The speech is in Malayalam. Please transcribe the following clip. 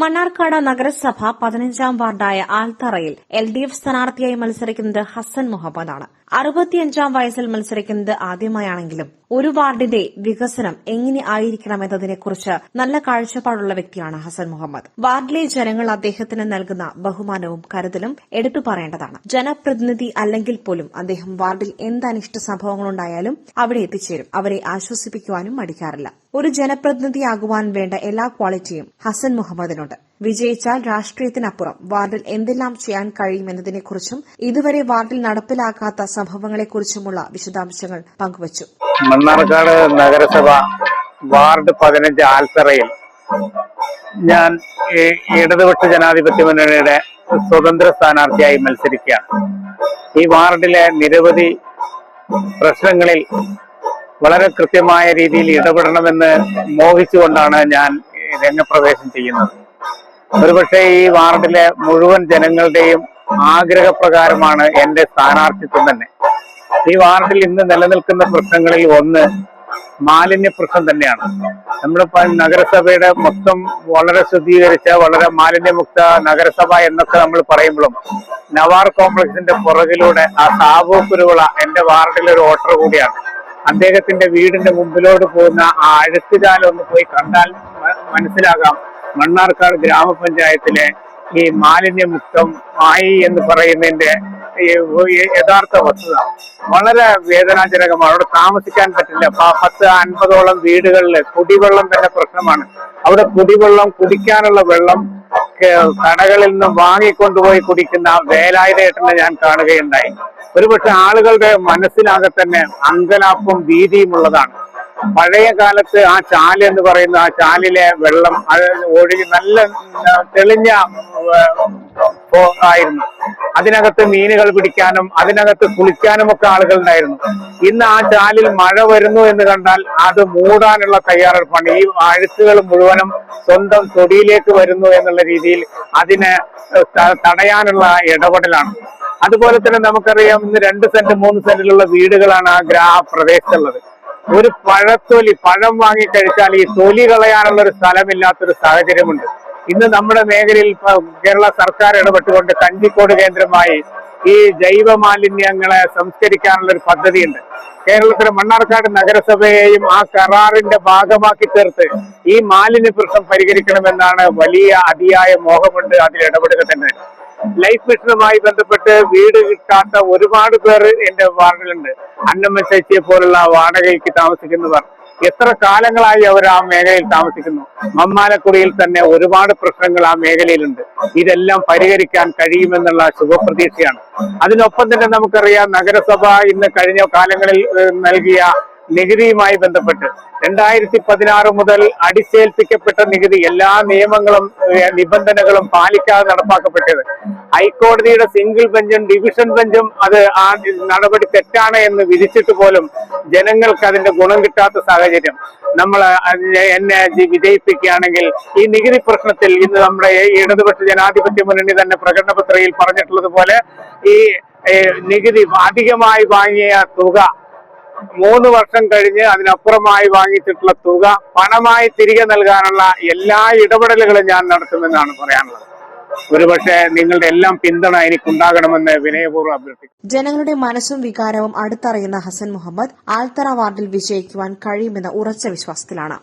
മണ്ണാർക്കാട് നഗരസഭ പതിനഞ്ചാം വാർഡായ ആൽത്തറയിൽ എൽ ഡി എഫ് സ്ഥാനാർത്ഥിയായി മത്സരിക്കുന്നത് ഹസൻ മുഹമ്മദാണ്. അറുപത്തിയഞ്ചാം വയസ്സിൽ മത്സരിക്കുന്നത് ആദ്യമായാണെങ്കിലും ഒരു വാർഡിന്റെ വികസനം എങ്ങനെ ആയിരിക്കണം എന്നതിനെക്കുറിച്ച് നല്ല കാഴ്ചപ്പാടുള്ള വ്യക്തിയാണ് ഹസൻ മുഹമ്മദ്. വാർഡിലെ ജനങ്ങൾ അദ്ദേഹത്തിന് നൽകുന്ന ബഹുമാനവും കരുതലും എടുത്തു പറയേണ്ടതാണ്. ജനപ്രതിനിധി അല്ലെങ്കിൽ പോലും അദ്ദേഹം വാർഡിൽ എന്ത് അനിഷ്ട സംഭവങ്ങളുണ്ടായാലും അവിടെ എത്തിച്ചേരും. അവരെ ആശ്വസിപ്പിക്കുവാനും മടിക്കാറില്ല. ഒരു ജനപ്രതിനിധിയാകുവാൻ വേണ്ട എല്ലാ ക്വാളിറ്റിയും ഹസൻ മുഹമ്മദിനുണ്ട്. വിജയിച്ചാൽ രാഷ്ട്രീയത്തിനപ്പുറം വാർഡിൽ എന്തെല്ലാം ചെയ്യാൻ കഴിയുമെന്നതിനെക്കുറിച്ചും ഇതുവരെ വാർഡിൽ നടപ്പിലാക്കാത്ത സംഭവങ്ങളെക്കുറിച്ചുമുള്ള വിശദാംശങ്ങൾ പങ്കുവച്ചു. മണ്ണാർക്കാട് നഗരസഭ വാർഡ് പതിനഞ്ച് ആൽത്തറയിൽ ഞാൻ ഇടതുപക്ഷ ജനാധിപത്യ മുന്നണിയുടെ സ്വതന്ത്ര സ്ഥാനാർത്ഥിയായി മത്സരിക്കുകയാണ്. ഈ വാർഡിലെ നിരവധി പ്രശ്നങ്ങളിൽ വളരെ കൃത്യമായ രീതിയിൽ ഇടപെടണമെന്ന് മോഹിച്ചുകൊണ്ടാണ് ഞാൻ രംഗപ്രവേശം ചെയ്യുന്നത്. ഒരുപക്ഷെ ഈ വാർഡിലെ മുഴുവൻ ജനങ്ങളുടെയും ആഗ്രഹപ്രകാരമാണ് എന്റെ സ്ഥാനാർത്ഥിത്വം തന്നെ. ഈ വാർഡിൽ ഇന്ന് നിലനിൽക്കുന്ന പ്രശ്നങ്ങളിൽ ഒന്ന് മാലിന്യ പ്രശ്നം തന്നെയാണ്. നമ്മുടെ നഗരസഭയുടെ മൊത്തം വളരെ ശുദ്ധീകരിച്ച വളരെ മാലിന്യമുക്ത നഗരസഭ എന്നൊക്കെ നമ്മൾ പറയുമ്പോഴും നവാർ കോംപ്ലക്സിന്റെ പുറകിലൂടെ ആ സാബു എന്റെ വാർഡിലെ ഒരു ഓട്ടർ കൂടിയാണ്. അദ്ദേഹത്തിന്റെ വീടിന്റെ മുമ്പിലോട്ട് പോകുന്ന ആ അഴുക്കുചാലം ഒന്ന് പോയി കണ്ടാൽ മനസ്സിലാകാം. മണ്ണാർക്കാട് ഗ്രാമപഞ്ചായത്തിലെ ഈ മാലിന്യമുക്തം ആയി എന്ന് പറയുന്നതിന്റെ യഥാർത്ഥ വസ്തുത. വളരെ വേദനാജനകമാണ്. അവിടെ താമസിക്കാൻ പറ്റില്ല. പത്ത് അൻപതോളം വീടുകളിൽ കുടിവെള്ളം തന്നെ പ്രശ്നമാണ്. അവിടെ കുടിവെള്ളം കുടിക്കാനുള്ള വെള്ളം കടകളിൽ നിന്ന് വാങ്ങിക്കൊണ്ടുപോയി കുടിക്കുന്ന വേലായുധേട്ടനെ ഞാൻ കാണുകയുണ്ടായി. ഒരുപക്ഷെ ആളുകളുടെ മനസ്സിലാകെ തന്നെ അങ്കലാപ്പും ഭീതിയും ഉള്ളതാണ്. പഴയ കാലത്ത് ആ ചാൽ എന്ന് പറയുന്ന ആ ചാലിലെ വെള്ളം അത് ഒഴുകി നല്ല തെളിഞ്ഞ ആയിരുന്നു. അതിനകത്ത് മീനുകൾ പിടിക്കാനും അതിനകത്ത് കുളിക്കാനും ഒക്കെ ആളുകൾ ഉണ്ടായിരുന്നു ഇന്ന് ആ ചാലിൽ മഴ വരുന്നു എന്ന് കണ്ടാൽ അത് മൂടാനുള്ള തയ്യാറെടുപ്പാണ്. ഈ അഴുക്കുകൾ മുഴുവനും സ്വന്തം തൊടിയിലേക്ക് വരുന്നു എന്നുള്ള രീതിയിൽ അതിനെ തടയാനുള്ള ഇടപെടലാണ്. അതുപോലെ തന്നെ നമുക്കറിയാം ഇന്ന് രണ്ട് സെന്റ് മൂന്ന് സെന്റിലുള്ള വീടുകളാണ് ആ ഗ്രാ പ്രദേശത്തുള്ളത്. ഒരു പഴത്തൊലി പഴം വാങ്ങി കഴിച്ചാൽ ഈ തൊലി കളയാനുള്ള ഒരു സ്ഥലമില്ലാത്തൊരു സാഹചര്യമുണ്ട്. ഇന്ന് നമ്മുടെ മേഖലയിൽ കേരള സർക്കാർ ഇടപെട്ടുകൊണ്ട് കഞ്ചിക്കോട് കേന്ദ്രമായി ഈ ജൈവ മാലിന്യങ്ങളെ സംസ്കരിക്കാനുള്ള ഒരു പദ്ധതിയുണ്ട്. കേരളത്തിലെ മണ്ണാർക്കാട് നഗരസഭയെയും ആ കരാറിന്റെ ഭാഗമാക്കി തീർത്ത് ഈ മാലിന്യ പ്രശ്നം പരിഹരിക്കണമെന്നാണ് വലിയ അതിയായ മോഹമുണ്ട് അതിൽ ഇടപെടുക തന്നെ. ലൈഫ് മിഷനുമായി ബന്ധപ്പെട്ട് വീട് കിട്ടാത്ത ഒരുപാട് പേർ എന്റെ വാർഡിലുണ്ട്. അന്നമ്മ ശശിയെ പോലുള്ള വാടകയ്ക്ക് താമസിക്കുന്നവർ. എത്ര കാലങ്ങളായി അവർ ആ മേഖലയിൽ താമസിക്കുന്നു. മമ്മാലക്കുടിയിൽ തന്നെ ഒരുപാട് പ്രശ്നങ്ങൾ ആ മേഖലയിലുണ്ട്. ഇതെല്ലാം പരിഹരിക്കാൻ കഴിയുമെന്നുള്ള ശുഭപ്രതീക്ഷയാണ്. അതിനൊപ്പം തന്നെ നമുക്കറിയാം നഗരസഭ ഇന്ന് കഴിഞ്ഞ കാലങ്ങളിൽ നൽകിയ നികുതിയുമായി ബന്ധപ്പെട്ട് രണ്ടായിരത്തി പതിനാറ് മുതൽ അടിച്ചേൽപ്പിക്കപ്പെട്ട നികുതി എല്ലാ നിയമങ്ങളും നിബന്ധനകളും പാലിക്കാതെ നടപ്പാക്കപ്പെട്ടത്. ഹൈക്കോടതിയുടെ സിംഗിൾ ബെഞ്ചും ഡിവിഷൻ ബെഞ്ചും അത് ആ നടപടി തെറ്റാണ് എന്ന് വിധിച്ചിട്ട് പോലും ജനങ്ങൾക്ക് അതിന്റെ ഗുണം കിട്ടാത്ത സാഹചര്യം. നമ്മൾ എന്നെ വിജയിപ്പിക്കുകയാണെങ്കിൽ ഈ നികുതി പ്രശ്നത്തിൽ ഇന്ന് നമ്മുടെ ഇടതുപക്ഷ ജനാധിപത്യ മുന്നണി തന്നെ പ്രകടന പത്രികയിൽ പറഞ്ഞിട്ടുള്ളത് പോലെ ഈ നികുതി അധികമായി വാങ്ങിയ തുക മൂന്ന് വർഷം കഴിഞ്ഞ് അതിനപ്പുറമായി വാങ്ങിച്ചിട്ടുള്ള തുക പണമായി തിരികെ നൽകാനുള്ള എല്ലാ ഇടപെടലുകളും ഞാൻ നടത്തുമെന്നാണ് പറയാനുള്ളത്. ഒരുപക്ഷെ നിങ്ങളുടെ എല്ലാം പിന്തുണ എനിക്കുണ്ടാകണമെന്ന് വിനയപൂർവം അഭ്യർത്ഥിക്കും ജനങ്ങളുടെ മനസ്സും വികാരവും അടുത്തറിയുന്ന ഹസൻ മുഹമ്മദ് ആൽത്തറ വാർഡിൽ വിജയിക്കുവാൻ കഴിയുമെന്ന ഉറച്ച വിശ്വാസത്തിലാണ്.